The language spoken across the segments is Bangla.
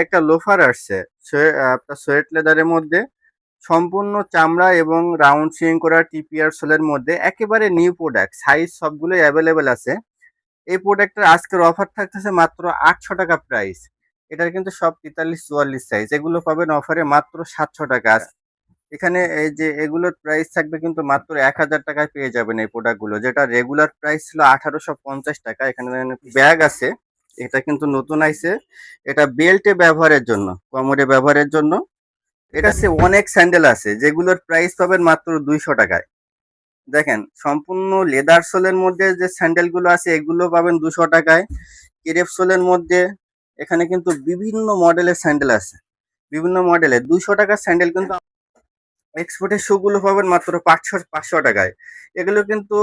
একটা লোফার আসছে। আপনার সোয়েট লেদারের মধ্যে সম্পূর্ণ চামড়া এবং রাউন্ড সুইং করা টিপিআর সোলের মধ্যে একেবারে নিউ প্রোডাক্ট সাইজ সবগুলোই অ্যাভেলেবেল আছে। এই প্রোডাক্টের আজকের অফার থাকতেছে মাত্র আটশো টাকা প্রাইস এটার কিন্তু সব তেতাল্লিশ চুয়াল্লিশ সাইজ এগুলো পাবেন অফারে মাত্র সাতশো টাকা। এখানে এই যে এগুলোর প্রাইস থাকবে কিন্তু মাত্র এক হাজার টাকায় পেয়ে যাবেন এই প্রোডাক্টগুলো যেটা রেগুলার প্রাইস ছিল আঠারোশো পঞ্চাশ টাকা। এখানে ব্যাগ আছে। এটা কিন্তু নতুন আইছে। এটা বেল্টে ব্যবহারের জন্য কোমরে ব্যবহারের জন্য। এটা সে অনেক স্যান্ডেল আছে, যেগুলোর প্রাইস পাবেন মাত্র দুইশো টাকায়। দেখেন, সম্পূর্ণ লেদার সোলের মধ্যে যে স্যান্ডেলগুলো আছে, এগুলো পাবেন দুশো টাকায়। কেরেপ সোলের মধ্যে এখানে কিন্তু বিভিন্ন মডেলের স্যান্ডেল আছে। বিভিন্ন মডেলের দুইশো টাকার স্যান্ডেল কিন্তু এক্সপোর্টের শুগুলো পাবেন মাত্র পাঁচশো পাঁচশো টাকায়। এগুলো কিন্তু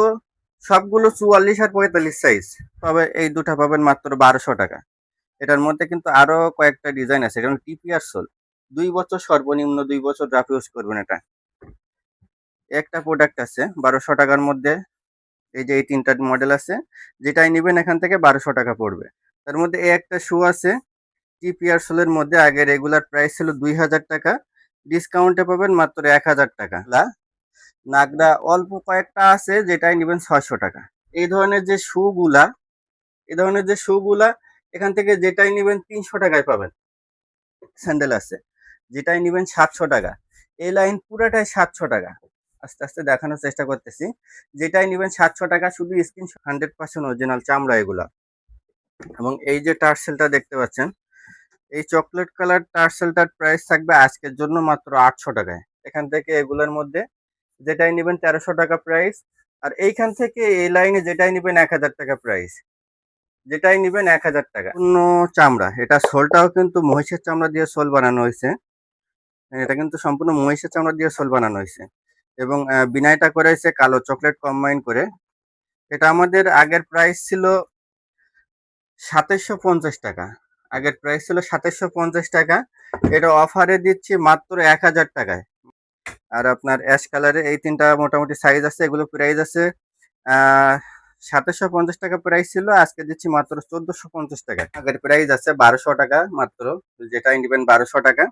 সবগুলো চুয়াল্লিশ আর পঁয়তাল্লিশ সাইজ তবে এই দুটা পাবেন মাত্র বারোশো টাকা। এটার মধ্যে কিন্তু আরও কয়েকটা ডিজাইন আছে, যেমন টিপিআর সোল দুই বছর সর্বনিম্ন দুই বছর ড্রাফ ইউজ করবেন এটা। একটা প্রোডাক্ট আছে, বারোশো টাকার মধ্যে। এই যে এই তিনটা মডেল আছে, যেটাই নেবেন এখান থেকে বারোশো টাকা পড়বে। তার মধ্যে এই একটা শু আছে টিপিআর সোলের মধ্যে আগে রেগুলার প্রাইস ছিল দুই হাজার টাকা। ডিসকাউন্টে পাবেন মাত্র এক হাজার টাকা। নাগরা অল্প কয়েকটা আছে, যেটাই নেবেন ছয়শো টাকা। এই ধরনের যে শুগুলা, এই ধরনের যে শুগুলা, এখান থেকে যেটাই নেবেন তিনশো টাকায় পাবেন। স্যান্ডেল আছে, যেটাই নেবেন সাতশো টাকা। এই লাইন পুরাটাই সাতশো টাকা। আস্তে আস্তে দেখানোর চেষ্টা করতেছি। যেটাই নেবেন সাতশো টাকা, শুধু স্ক্রিন হান্ড্রেড পার্সেন্ট অরিজিনাল চামড়া এগুলা। এবং এই যে টার্সেলটা দেখতে পাচ্ছেন, এই চকলেট কালার টার্সেলটার প্রাইস থাকবে আজকের জন্য মাত্র আটশো টাকায়। এখান থেকে এগুলোর মধ্যে যেটাই নেবেন তেরোশো টাকা প্রাইস আর এইখান থেকে এই লাইনে যেটাই নেবেন এক হাজার টাকা প্রাইস যেটাই নেবেন এক হাজার টাকা। অন্য চামড়া, এটা সোলটাও কিন্তু মহিষের চামড়া দিয়ে সোল বানানো হয়েছে। এটা কিন্তু সম্পূর্ণ মহিষের চামড়া দিয়ে সোল বানানো হয়েছে। এবং বিনাইটা করা হয়েছে কালো চকলেট কম্বাইন করে। এটা আমাদের আগের প্রাইস ছিল সাতাইশশো পঞ্চাশ টাকা। আগের প্রাইস ছিল সাতাইশশো পঞ্চাশ টাকা। এটা অফারে দিচ্ছি মাত্র এক হাজার টাকায়। আর আপনার অ্যাশ কালারে এই তিনটা মোটামুটি সাইজ আছে, এগুলো প্রাইস আছে। সাতাশশো পঞ্চাশ টাকা প্রাইস ছিল, আজকে দিচ্ছি মাত্র চোদ্দশো পঞ্চাশ টাকা। আগের প্রাইস আছে বারোশো টাকা মাত্র যেটাই নেবেন বারোশো টাকা।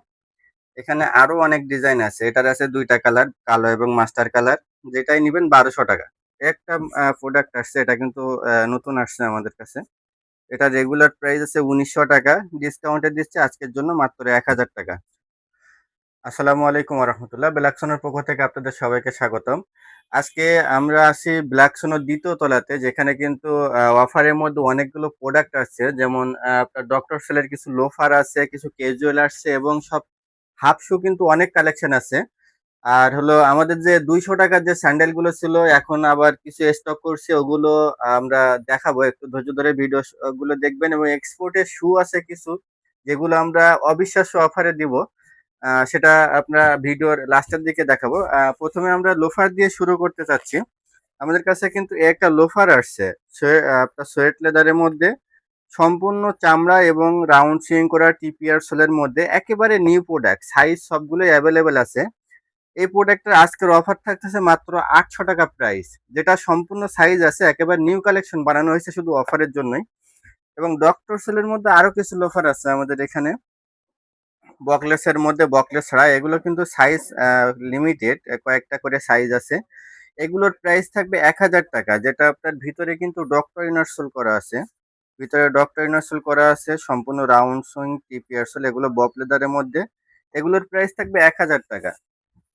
এখানে আরও অনেক ডিজাইন আছে, এটার আছে দুইটা কালার কালো এবং মাস্টার কালার যেটাই নেবেন বারোশো টাকা। একটা প্রোডাক্ট আসছে, এটা কিন্তু নতুন আসছে আমাদের কাছে। এটা রেগুলার প্রাইস আছে উনিশশো টাকা ডিসকাউন্টে দিচ্ছে, আজকের জন্য মাত্র এক হাজার টাকা। আসসালামু আলাইকুম রহমতুল্লাহ ব্ল্যাকসনের পক্ষ থেকে আপনাদের সবাইকে স্বাগতম। আজকে আমরা আছি ব্ল্যাকসনের দ্বিতীয় তলাতে, যেখানে কিন্তু অফারের মধ্যে অনেকগুলো প্রোডাক্ট আছে। যেমন আপনার ডক্টর সেলের কিছু লোফার আছে, কিছু ক্যাজুয়াল আসছে এবং সব হাফ শু কিন্তু অনেক কালেকশন আছে। আর হলো আমাদের যে দুইশো টাকার যে স্যান্ডেলগুলো ছিল, এখন আবার কিছু স্টক করছে, ওগুলো আমরা দেখাবো। একটু ধৈর্য ধরে ভিডিও গুলো দেখবেন এবং এক্সপোর্টের শু আছে কিছু, যেগুলো আমরা অবিশ্বাস্য অফারে দিব। সেটা আপনার ভিডিওর লাস্টের দিকে দেখাবো। প্রথমে আমরা লোফার দিয়ে শুরু করতে চাচ্ছি। আমাদের কাছে কিন্তু একটা লোফার আসছে। আপনার সোয়েট লেদারের মধ্যে সম্পূর্ণ চামড়া এবং রাউন্ড সুইং করা টিপিআর সোলের মধ্যে একেবারে নিউ প্রোডাক্ট। সাইজ সবগুলোই অ্যাভেলেবেল আছে। এই প্রোডাক্টের আজকের অফার থাকতেছে মাত্র আটশো টাকা প্রাইস। যেটা সম্পূর্ণ সাইজ আছে, একেবারে নিউ কালেকশন বানানো হয়েছে শুধু অফারের জন্যই। এবং ডক্টর সেলের মধ্যে আরও কিছু লোফার আছে আমাদের এখানে। বকলেসের মধ্যে বকলেস ছাড়া এগুলো কিন্তু সাইজ লিমিটেড কয়েকটা করে সাইজ আছে। এগুলোর প্রাইস থাকবে এক হাজার টাকা, যেটা আপনার ভিতরে কিন্তু ডক্টর ইনারসোল করা আছে। ভিতরে ডক্টর ইনারসোল করা আছে, সম্পূর্ণ রাউন্ড সুইং টিপিয়ারসোল এগুলো বক লেদারের মধ্যে। এগুলোর প্রাইস থাকবে এক হাজার টাকা।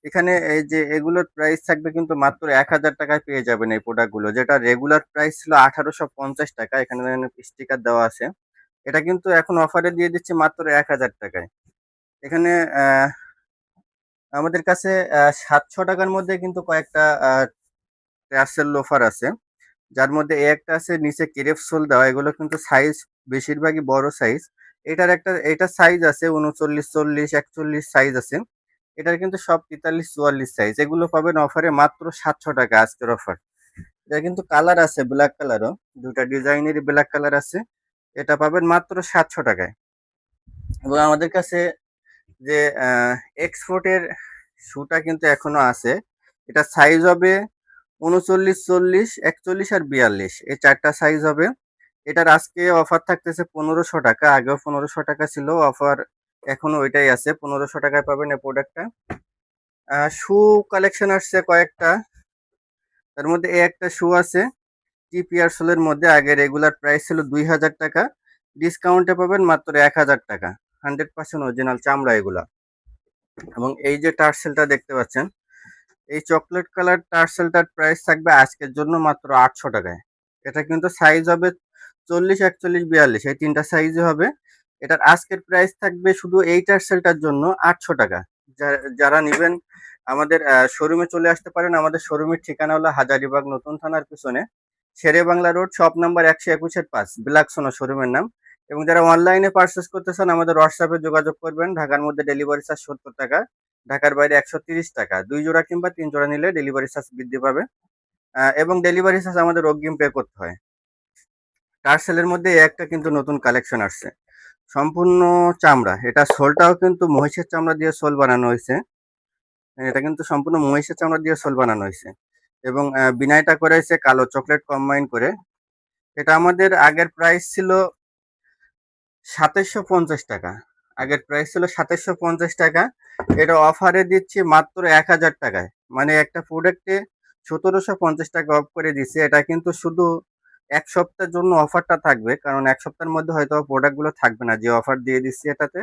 এখানে এই যে এগুলোর প্রাইস থাকবে কিন্তু মাত্র এক হাজার টাকায় পেয়ে যাবেন এই প্রোডাক্টগুলো যেটা রেগুলার প্রাইস ছিল আঠারোশো পঞ্চাশ টাকা, এখানে স্টিকার দেওয়া আছে। এটা কিন্তু এখন অফারে দিয়ে দিচ্ছে মাত্র এক হাজার টাকায়। এখানে আমাদের কাছে সাতশো টাকার মধ্যে কিন্তু কয়েকটা ট্রাসেল লোফার আছে। যার মধ্যে এ একটা আছে, নিচে কেরেফ সোল দেওয়া। এগুলো কিন্তু সাইজ বেশিরভাগই বড় সাইজ এটার একটা, এটা সাইজ আছে, উনচল্লিশ, চল্লিশ, একচল্লিশ সাইজ আছে। এটার কিন্তু সব তেতাল্লিশ, চুয়াল্লিশ সাইজ এগুলো পাবেন অফারে মাত্র সাতশো টাকা আজকের অফার এটা কিন্তু কালার আছে ব্ল্যাক কালারও দুটা ডিজাইনেরই ব্ল্যাক কালার আছে। এটা পাবেন মাত্র সাতশো টাকায়। এবং আমাদের কাছে যে এক্সপোর্টের শুটা কিন্তু এখনও আছে। এটা সাইজ হবে উনচল্লিশ, চল্লিশ, একচল্লিশ আর বিয়াল্লিশ। এই চারটা সাইজ হবে। এটার আজকে অফার থাকতেছে পনেরোশো টাকা। আগেও পনেরোশো টাকা ছিল অফার এখনও ওইটাই আছে। পনেরোশো টাকায় পাবেন এই প্রোডাক্টটা শু কালেকশন আসছে কয়েকটা। তার মধ্যে এই একটা শু আছে টিপিআর সোলের মধ্যে। আগে রেগুলার প্রাইস ছিল দুই হাজার টাকা। ডিসকাউন্টে পাবেন মাত্র এক হাজার টাকা। হান্ড্রেড পার্সেন্ট অরিজিনাল চামড়া এগুলা। এবং এই যে টার্সেলটা দেখতে পাচ্ছেন, এই চকলেট কালার টার্সেলটার প্রাইস থাকবে আজকের জন্য মাত্র আটশো টাকায়। এটা কিন্তু সাইজ হবে চল্লিশ একচল্লিশ বিয়াল্লিশ, এই তিনটা সাইজে হবে। এটার আজকের প্রাইস থাকবে শুধু এই টার্সেলটার জন্য আটশো টাকা। যারা নেবেন, আমাদের শোরুমে চলে আসতে পারেন। আমাদের শোরুমের ঠিকানা হলো হাজারিবাগ নতুন থানার পিছনে। Shere Bangla road, shop number একশো একুশের পাঁচ বিলাক সোনা শোরুমের নাম। এবং যারা অনলাইনে পারচেস করতে চান, আমাদের হোয়াটসঅ্যাপে যোগাযোগ করবেন। ঢাকার মধ্যে ডেলিভারি চার্জ সত্তর টাকা, ঢাকার বাইরে একশো টাকা। দুই জোড়া কিংবা তিন জোড়া নিলে ডেলিভারি চার্জ বৃদ্ধি পাবে। এবং ডেলিভারি চার্জ আমাদের অগ্রিম পে করতে হয়। টার্সেলের মধ্যে একটা কিন্তু নতুন কালেকশন আসছে। সম্পূর্ণ চামড়া। এটা সোলটাও কিন্তু মহিষের চামড়া দিয়ে সোল বানানো হয়েছে। এটা কিন্তু সম্পূর্ণ মহিষের চামড়া দিয়ে সোল বানানো হয়েছে। এবং বিনাইটা করা হয়েছে কালো চকলেট কম্বাইন করে। এটা আমাদের আগের প্রাইস ছিল সাতাইশশো পঞ্চাশ টাকা। আগের প্রাইস ছিল সাতাইশশো পঞ্চাশ টাকা। এটা অফারে দিচ্ছি মাত্র এক হাজার টাকায়। মানে একটা প্রোডাক্টে সতেরোশো পঞ্চাশ টাকা অফ করে দিচ্ছে। এটা কিন্তু শুধু এক সপ্তাহের জন্য অফারটা থাকবে। কারণ এক সপ্তাহের মধ্যে হয়তো প্রোডাক্টগুলো থাকবে না। যে অফার দিয়ে দিচ্ছি এটাতে,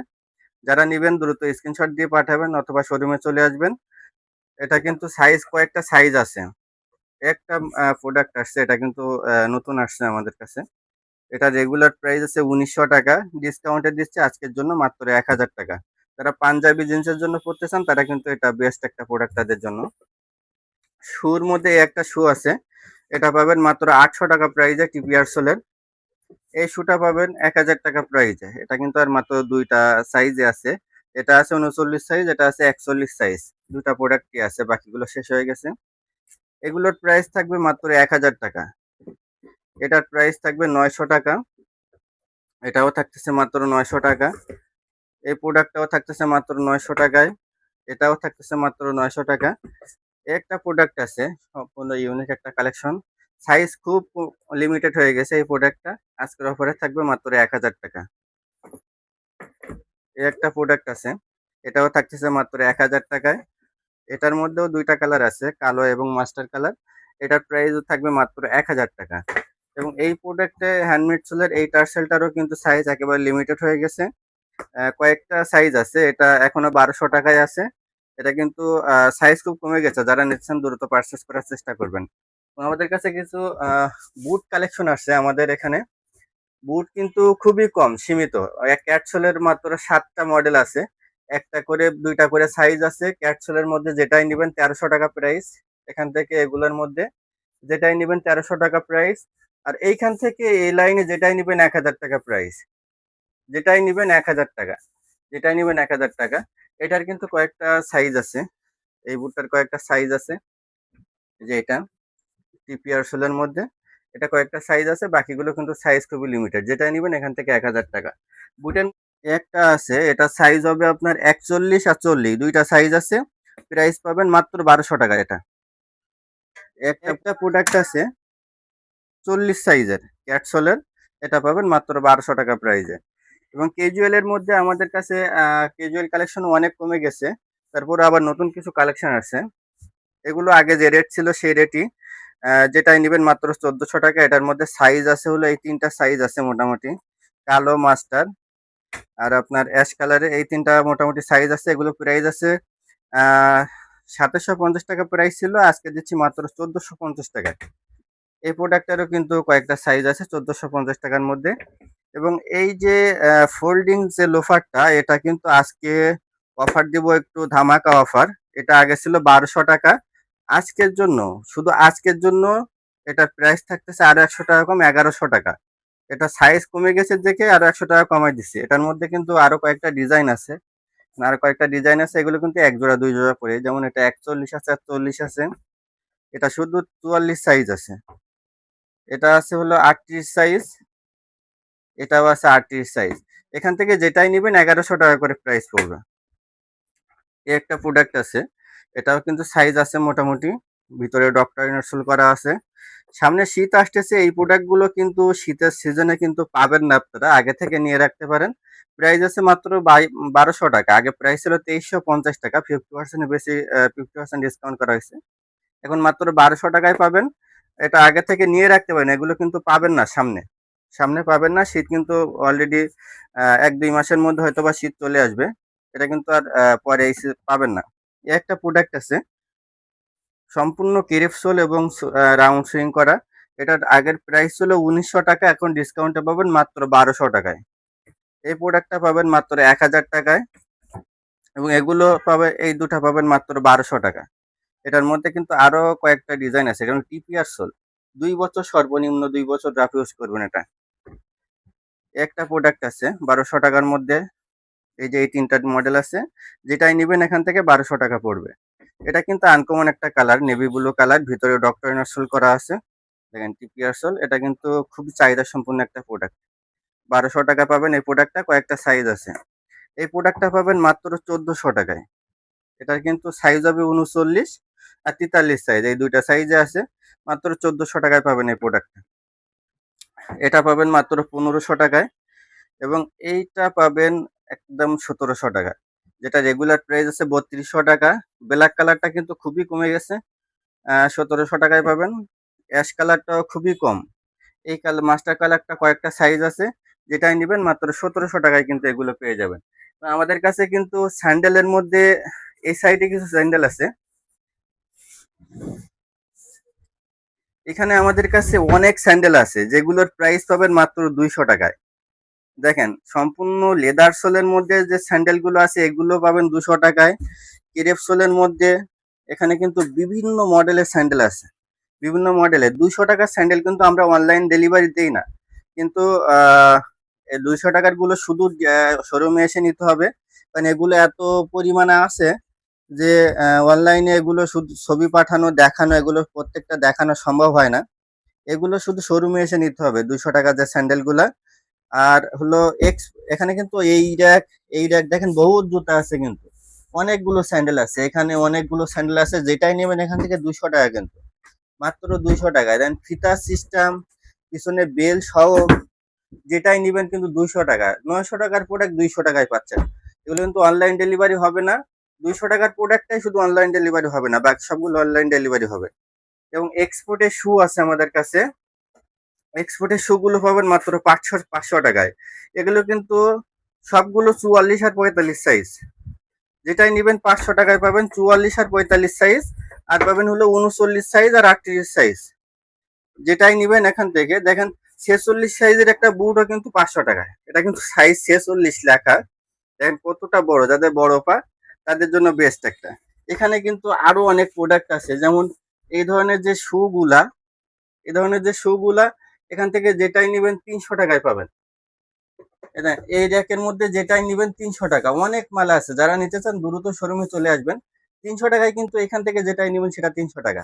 যারা নেবেন দ্রুত স্ক্রিনশট দিয়ে পাঠাবেন অথবা শোরুমে চলে আসবেন। এটা কিন্তু সাইজ কয়েকটা সাইজ আছে। একটা প্রোডাক্ট আসছে। এটা কিন্তু নতুন আসছে আমাদের কাছে। এটা রেগুলার প্রাইস আছে উনিশশো টাকা। ডিসকাউন্টে দিচ্ছে আজকের জন্য মাত্র এক হাজার টাকা। যারা পাঞ্জাবি জিন্সের জন্য পড়তে চান, তারা কিন্তু এটা বেস্ট একটা প্রোডাক্ট তাদের জন্য। শুর মধ্যে একটা শু আছে। এটা পাবেন মাত্র আটশো টাকা প্রাইজে টিপিআর সোলের এই শুটা পাবেন এক হাজার টাকা প্রাইজে এটা কিন্তু আর মাত্র দুইটা সাইজে আছে। এটা আছে উনচল্লিশ সাইজ এটা আছে একচল্লিশ সাইজ দুটা প্রোডাক্টই আছে, বাকিগুলো শেষ হয়ে গেছে। এগুলোর প্রাইস থাকবে মাত্র এক হাজার টাকা। এটার প্রাইস থাকবে নয়শো টাকা। এটাও থাকতেছে মাত্র নয়শো টাকা। এই প্রোডাক্টটাও থাকতেছে মাত্র নয়শো টাকায়। এটাও থাকতেছে মাত্র নয়শো টাকা। একটা প্রোডাক্ট আছে, সম্পূর্ণ ইউনিক একটা কালেকশন সাইজ খুব লিমিটেড হয়ে গেছে এই প্রোডাক্টটা আজকের অফারে থাকবে মাত্র এক হাজার টাকা। একটা প্রোডাক্ট আছে, এটাও থাকতেছে মাত্র এক হাজার টাকায়। এটার মধ্যেও দুইটা কালার আছে, কালো এবং মাস্টার কালার এটার প্রাইসও থাকবে মাত্র এক হাজার টাকা। এবং এই প্রোডাক্টে হ্যান্ডমেড সোলের এই টার্সেলটারও কিন্তু সাইজ একেবারে লিমিটেড হয়ে গেছে। কয়েকটা সাইজ আছে, এটা এখনও বারোশো টাকায় আছে। এটা কিন্তু সাইজ খুব কমে গেছে, যারা নিচ্ছেন দ্রুত পারচেস করার চেষ্টা করবেন। আমাদের কাছে কিছু বুট কালেকশন আসছে আমাদের এখানে। বুট কিন্তু খুবই কম, সীমিত। এক ক্যাটসোলের মাত্র সাতটা মডেল আছে। একটা করে, দুইটা করে সাইজ আছে। ক্যাটসোলের মধ্যে যেটাই নেবেন তেরোশো টাকা প্রাইস এখান থেকে এগুলোর মধ্যে যেটাই নেবেন তেরোশো টাকা প্রাইস আর এইখান থেকে এই লাইনে যেটাই নেবেন এক হাজার টাকা প্রাইস যেটাই নেবেন এক হাজার টাকা। যেটাই নেবেন এক হাজার টাকা। এটার কিন্তু কয়েকটা সাইজ আছে। এই বুটটার কয়েকটা সাইজ আছে। যে এটা টিপিআর সোলের মধ্যে। এটা কয়েকটা সাইজ আছে। বাকিগুলো কিন্তু সাইজ খুবই লিমিটেড যেটাই নেবেন এখান থেকে এক হাজার টাকা। বুটের একটা আছে। এটা সাইজ হবে আপনার একচল্লিশ আর চল্লিশ। দুইটা সাইজ আছে। প্রাইস পাবেন মাত্র বারোশো টাকা এটা। একটা প্রোডাক্ট আছে। চল্লিশ সাইজের ক্যাটসোলের এটা পাবেন মাত্র বারোশো টাকা প্রাইজে। এবং কেজুয়াল এর মধ্যে আমাদের কাছে কেজুয়াল কালেকশন অনেক কমে গেছে। তারপর আবার নতুন কিছু কালেকশন আছে। এগুলো আগে যে রেট ছিল সেই রেটই যেটাই নেবেন মাত্র চোদ্দশো টাকা। এটার মধ্যে সাইজ আছে হলো এই তিনটা সাইজ আছে মোটামুটি। কালো মাস্টার আর আপনার অ্যাশ কালারে এই তিনটা মোটামুটি সাইজ আছে। এগুলো প্রাইস আছে সাতাশশো পঞ্চাশ টাকা প্রাইস ছিল। আজকে দিচ্ছি মাত্র চোদ্দশো পঞ্চাশ টাকা এই প্রোডাক্টেরও কিন্তু কয়েকটা সাইজ আছে, চোদ্দশো পঞ্চাশ টাকার মধ্যে। এবং এই যে ফোল্ডিং যে লোফারটা এটা কিন্তু আজকে অফার দিব একটু ধামাকা অফার এটা আগে ছিল বারোশো টাকা। আজকের জন্য, শুধু আজকের জন্য এটার প্রাইস থাকতেছে আরও একশো টাকা কম, এগারোশো টাকা। এটা সাইজ কমে গেছে দেখে আরও একশো টাকা কমাই দিচ্ছে এটার মধ্যে কিন্তু আরও কয়েকটা ডিজাইন আছে। আরও কয়েকটা ডিজাইন আছে, এগুলো কিন্তু এক জোড়া, দুই জোড়া করে। যেমন এটা একচল্লিশ আছে চল্লিশ আছে। এটা শুধু চুয়াল্লিশ সাইজ আছে। এটা আছে হলো আটত্রিশ সাইজ এটাও আছে আটত্রিশ সাইজ এখান থেকে যেটাই নেবেন এগারোশো টাকা করে প্রাইস পড়বে। একটা প্রোডাক্ট আছে, এটাও কিন্তু সাইজ আছে মোটামুটি, ভিতরে ডক্টর ইনস্টল করা আছে। সামনে শীত আসতেছে, এই প্রোডাক্টগুলো কিন্তু শীতের সিজনে কিন্তু পাবেন না আপনারা, আগে থেকে নিয়ে রাখতে পারেন। প্রাইস আছে মাত্র বারোশো টাকা, আগে প্রাইস ছিল তেইশশো পঞ্চাশ টাকা ফিফটি পার্সেন্ট বেশি ফিফটি পার্সেন্ট ডিসকাউন্ট করা হয়েছে। এখন মাত্র বারোশো টাকায় পাবেন। এটা আগে থেকে নিয়ে রাখতে পারেন। এগুলো কিন্তু পাবেন না সামনে। সামনে পাবেন না, শীত কিন্তু অলরেডি এক দুই মাসের মধ্যে হয়তো বা শীত চলে আসবে। এটা কিন্তু আর পরে শীত পাবেন না। একটা প্রোডাক্ট আছে। সম্পূর্ণ কেরেফসোল এবং রাউন্ড সুইং করা। এটার আগের প্রাইস ছিল উনিশশো টাকা, এখন ডিসকাউন্টে পাবেন মাত্র বারোশো টাকায়। এই প্রোডাক্টটা পাবেন মাত্র এক হাজার টাকায় এবং এগুলো পাবে, এই দুটা পাবেন মাত্র বারোশো টাকা। এটার মধ্যে কিন্তু আরও কয়েকটা ডিজাইন আছে। কারণ টিপিআর সোল দুই বছর সর্বনিম্ন দুই বছর রাফ ইউজ করবেন এটা। একটা প্রোডাক্ট আছে, বারোশো টাকার মধ্যে। এই যে এই তিনটা মডেল আছে, যেটাই নেবেন এখান থেকে বারোশো টাকা পড়বে। এটা কিন্তু আনকমন একটা কালার নেভি ব্লু কালার ভিতরে ডক্টর ইনারসোল করা আছে। দেখেন টিপিআর সোল এটা কিন্তু খুবই চাহিদা সম্পন্ন একটা প্রোডাক্ট বারোশো টাকা পাবেন এই প্রোডাক্টটা কয়েকটা সাইজ আছে। এই প্রোডাক্টটা পাবেন মাত্র চোদ্দশো টাকায়। এটার কিন্তু সাইজ হবে উনচল্লিশ। আর তেতাল্লিশ সাইজ এই দুইটা সাইজে আছে, মাত্র চোদ্দশো টাকায় পাবেন এই প্রোডাক্টটা এটা পাবেন মাত্র পনেরোশো টাকায় এবং এইটা পাবেন একদম সতেরোশো টাকা যেটা রেগুলার প্রাইস আছে বত্রিশশো টাকা। ব্ল্যাক কালারটা কিন্তু খুবই কমে গেছে। সতেরোশো টাকায় পাবেন। অ্যাশ কালারটাও খুবই কম। এই কালার মাস্টার কালারটা কয়েকটা সাইজ আছে, যেটাই নেবেন মাত্র সতেরোশো টাকায় কিন্তু এগুলো পেয়ে যাবেন। আমাদের কাছে কিন্তু স্যান্ডেলের মধ্যে, এই সাইডে কিছু স্যান্ডেল আছে। এখানে আমাদের কাছে অনেক স্যান্ডেল আছে, যেগুলোর প্রাইস পাবেন মাত্র দুইশো টাকায়। দেখেন, সম্পূর্ণ লেদার সোলের মধ্যে যে স্যান্ডেলগুলো আছে, এগুলো পাবেন দুশো টাকায়। কেরেপ সোলের মধ্যে এখানে কিন্তু বিভিন্ন মডেলের স্যান্ডেল আছে। বিভিন্ন মডেলের। দুইশো টাকার স্যান্ডেল কিন্তু আমরা অনলাইন ডেলিভারি দিই না। কিন্তু দুইশো টাকারগুলো শুধু শোরুমে এসে নিতে হবে। কারণ এগুলো এত পরিমাণে আছে যে অনলাইনে এগুলো শুধু ছবি পাঠানো, দেখানো, এগুলো প্রত্যেকটা দেখানো সম্ভব হয় না। এগুলো শুধু শোরুমে এসে নিতে হবে, দুইশো টাকার যে স্যান্ডেলগুলা আর হলো এক্স এখানে কিন্তু এই র্যাক এই র্যাক দেখেন বহুত জুতা আছে কিন্তু। অনেকগুলো স্যান্ডেল আছে, এখানে অনেকগুলো স্যান্ডেল আছে, যেটাই নেবেন এখান থেকে দুশো টাকা কিন্তু। মাত্র দুইশো টাকায় দেন ফিতা সিস্টেম পিছনে বেল সহ যেটাই নেবেন কিন্তু দুইশো টাকা। নয়শো টাকার প্রোডাক্ট দুইশো টাকায় পাচ্ছেন। এগুলো কিন্তু অনলাইন ডেলিভারি হবে না। দুইশো টাকার প্রোডাক্টটাই শুধু অনলাইন ডেলিভারি হবে না, বাকি সবগুলো অনলাইন ডেলিভারি হবে। এবং এক্সপোর্টের শু আছে আমাদের কাছে। এক্সপোর্টের শু গুলো পাবেন মাত্র পাঁচশো পাঁচশো টাকায়। এগুলো কিন্তু সবগুলো চুয়াল্লিশ আর পঁয়তাল্লিশ সাইজ যেটাই নেবেন পাঁচশো টাকায় পাবেন চুয়াল্লিশ আর পঁয়তাল্লিশ সাইজ আর পাবেন হলো উনচল্লিশ সাইজ আর আটত্রিশ সাইজ যেটাই নেবেন এখান থেকে, দেখেন ছেচল্লিশ সাইজের একটা বুটও কিন্তু পাঁচশো টাকায়। এটা কিন্তু সাইজ ছেচল্লিশ লেখা। দেখেন কতটা বড়, যাদের বড় পা। তাদের জন্য বেস্ট একটা। এখানে কিন্তু আরও অনেক প্রোডাক্ট আছে, যেমন এই ধরনের যে শু গুলা এই ধরনের যে শু গুলা এখান থেকে যেটাই নেবেন তিনশো টাকায় পাবেন। এই র্যাকের মধ্যে যেটাই নেবেন তিনশো টাকা। অনেক মাল আছে, যারা নিতে চান দ্রুত শোরুমে চলে আসবেন। তিনশো টাকায় কিন্তু এখান থেকে যেটাই নেবেন সেটা তিনশো টাকা।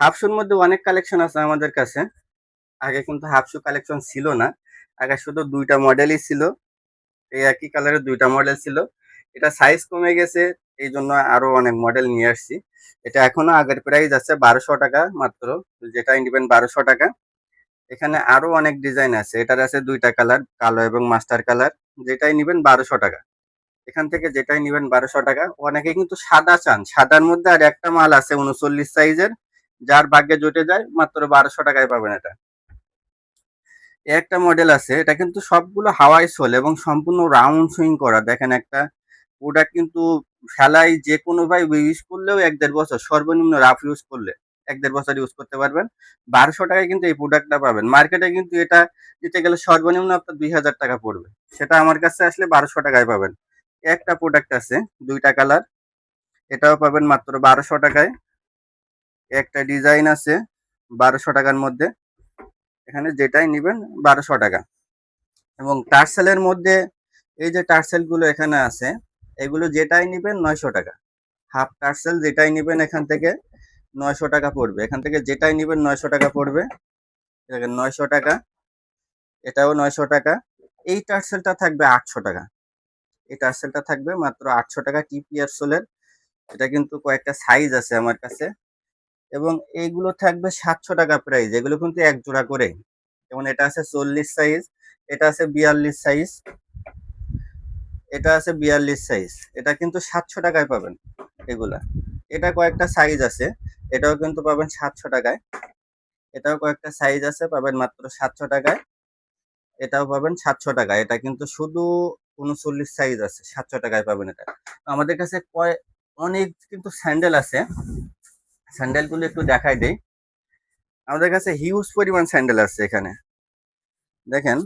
হাফশুর মধ্যে অনেক কালেকশন আছে আমাদের কাছে। আগে কিন্তু হাফশু কালেকশন ছিল না। আগে শুধু দুইটা মডেলই ছিল। এই একই কালারের দুইটা মডেল ছিল। এটা সাইজ কমে গেছে এই জন্য আরও অনেক মডেল নিয়ে আসছি। এটা এখনও আগের প্রাইস আছে বারোশো টাকা মাত্র যেটাই নেবেন বারোশো টাকা। এখানে আরও অনেক ডিজাইন আছে, এটার আছে দুইটা কালার কালো এবং মাস্টার কালার যেটাই নিবেন বারোশো টাকা। এখান থেকে যেটাই নিবেন বারোশো টাকা, অনেকে কিন্তু সাদা চান। সাদার মধ্যে আর একটা মাল আছে উনচল্লিশ সাইজের যার ভাগ্যে জুটে যায়, মাত্র বারোশো টাকায় পাবেন এটা। একটা মডেল আছে, এটা কিন্তু সবগুলো হাওয়াই সোল এবং সম্পূর্ণ রাউন্ড সুইং করা। দেখেন একটা ওটা কিন্তু ফেলাই যে কোনো ভাই ইউজ করলেও এক দেড় বছর, সর্বনিম্ন রাফ ইউজ করলে এক দেড় বছর ইউজ করতে পারবেন। বারোশো টাকায় কিন্তু এই প্রোডাক্টটা পাবেন। মার্কেটে কিন্তু এটা দিতে গেলে সর্বনিম্ন আপনার দুই হাজার টাকা পড়বে। সেটা আমার কাছে আসলে বারোশো টাকায় পাবেন। একটা প্রোডাক্ট আছে, দুইটা কালার এটাও পাবেন মাত্র বারোশো টাকায়। একটা ডিজাইন আছে বারোশো টাকার মধ্যে। এখানে যেটাই নেবেন বারোশো টাকা। এবং টার্সেলের মধ্যে এই যে টার্সেলগুলো এখানে আছে এগুলো যেটাই নেবেন নয়শো টাকা। হাফ টার্সেল যেটাই নেবেন এখান থেকে নয়শো টাকা পড়বে। এখান থেকে যেটাই নেবেন নয়শো টাকা পড়বে। নয়শো টাকা, এটাও নয়শো টাকা। এই টার্সেলটা থাকবে আটশো টাকা। এই টার্সেলটা থাকবে মাত্র আটশো টাকা টিপিআর সোলের। এটা কিন্তু কয়েকটা সাইজ আছে আমার কাছে। এবং এইগুলো থাকবে সাতশো টাকা প্রাইস এগুলো কিন্তু এক জোড়া করে যেমন এটা আছে চল্লিশ সাইজ এটা আছে বিয়াল্লিশ সাইজ এটা আছে বিয়াল্লিশ সাইজ এটা কিন্তু সাতশো টাকায় পাবেন এগুলা। এটা কয়েকটা সাইজ আছে। এটাও কিন্তু পাবেন সাতশো টাকায়। এটাও কয়েকটা সাইজ আছে, পাবেন মাত্র সাতশো টাকায়। এটাও পাবেন সাতশো টাকায়। এটা কিন্তু শুধু উনচল্লিশ সাইজ আছে, সাতশো টাকায় পাবেন এটা। আমাদের কাছে কয়, অনেক কিন্তু স্যান্ডেল আছে। স্যান্ডেলগুলো একটু দেখাই দেই। আমাদের কাছে হিউজ পরিমাণ স্যান্ডেল আছে এখানে। দেখেন,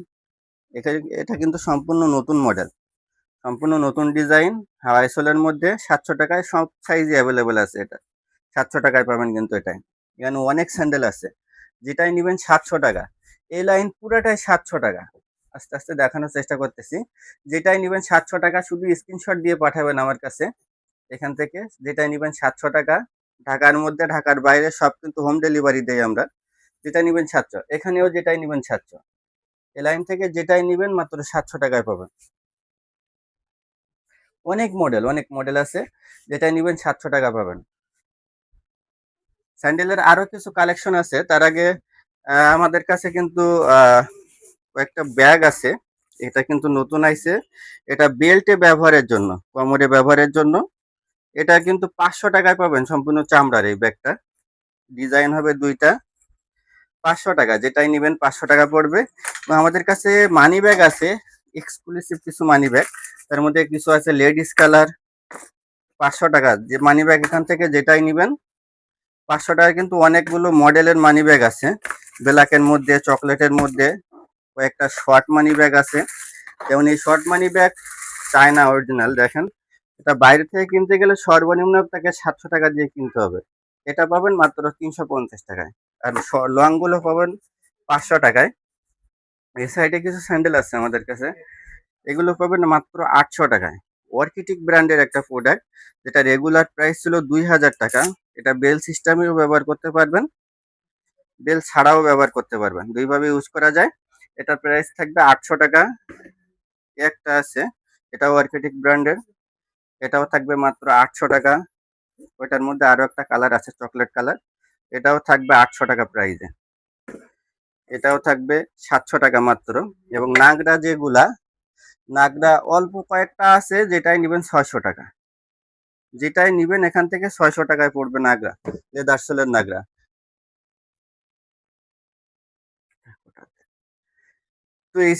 এখানে, এটা কিন্তু সম্পূর্ণ নতুন মডেল সম্পূর্ণ নতুন ডিজাইন হাওয়াই সোলের মধ্যে সাতশো টাকায় সব সাইজই অ্যাভেলেবেল আছে এটা। সাতশো টাকায় পাবেন কিন্তু এটাই। এখানে অনেক স্যান্ডেল আছে। যেটাই নেবেন সাতশো টাকা। এই লাইন পুরাটাই সাতশো টাকা। আস্তে আস্তে দেখানোর চেষ্টা করতেছি। যেটাই নেবেন সাতশো টাকা, শুধু স্ক্রিনশট দিয়ে পাঠাবেন আমার কাছে। এখান থেকে যেটাই নেবেন সাতশো টাকা। ঢাকার মধ্যে, ঢাকার বাইরে সব কিন্তু হোম ডেলিভারি দেই আমরা। যেটা নেবেন সাতশো। এখানেও যেটাই নেবেন সাতশো। এই লাইন থেকে যেটাই নেবেন মাত্র সাতশো টাকায় পাবেন। অনেক মডেল অনেক মডেল আছে যেটা নেবেন সাতশো টাকা পাবেন। স্যান্ডেলের আরও কিছু কালেকশন আছে, তার আগে আমাদের কাছে কিন্তু কয়েকটা ব্যাগ আছে, এটা কিন্তু নতুন আইছে। এটা বেল্টে ব্যবহারের জন্য, কোমরে ব্যবহারের জন্য। এটা কিন্তু পাঁচশো টাকায় পাবেন, সম্পূর্ণ চামড়ার এই ব্যাগটা। ডিজাইন হবে দুইটা। পাঁচশো টাকা, যেটাই নেবেন পাঁচশো টাকা পড়বে। আমাদের কাছে মানি ব্যাগ আছে এক্সক্লুসিভ কিছু মানি ব্যাগ তার মধ্যে কিছু আছে লেডিস কালার, পাঁচশো টাকা। যে মানি ব্যাগ এখান থেকে যেটাই নেবেন, পাঁচশো টাকা কিন্তু অনেকগুলো মডেলের মানি ব্যাগ আছে। ব্ল্যাকের মধ্যে চকলেটের মধ্যে, কয়েকটা শর্ট মানি ব্যাগ আছে। যেমন এই short money bag China original দেখেন। এটা বাইরে থেকে কিনতে গেলে সর্বনিম্ন তাকে সাতশো টাকা দিয়ে কিনতে হবে। এটা পাবেন মাত্র তিনশো পঞ্চাশ টাকায়। আর লংগুলো পাবেন পাঁচশো টাকায়। এই সাইডে কিছু স্যান্ডেল আছে আমাদের কাছে। এগুলো পাবেন মাত্র আটশো টাকায়। অর্কিটিক ব্র্যান্ডের একটা প্রোডাক্ট যেটা রেগুলার প্রাইস ছিল দুই হাজার টাকা। এটা বেল সিস্টেমেও ব্যবহার করতে পারবেন। বেল ছাড়াও ব্যবহার করতে পারবেন। দুইভাবে ইউজ করা যায়। এটার প্রাইস থাকবে আটশো টাকা। একটা আছে এটাও অর্কিটিক ব্র্যান্ডের এটাও থাকবে মাত্র আটশো টাকা। ওইটার মধ্যে আরও একটা কালার আছে চকলেট কালার এটাও থাকবে আটশো টাকা প্রাইসে এটাও থাকবে সাতশো টাকা মাত্র। এবং নাগরা যেগুলা নাগরা অল্প কয়েকটা আছে, যেটাই নেবেন ছয়শো টাকা। যেটাই নেবেন এখান থেকে ছয়শো টাকায় পড়বে নাগরা লেদার সোলের নাগরা। তো এই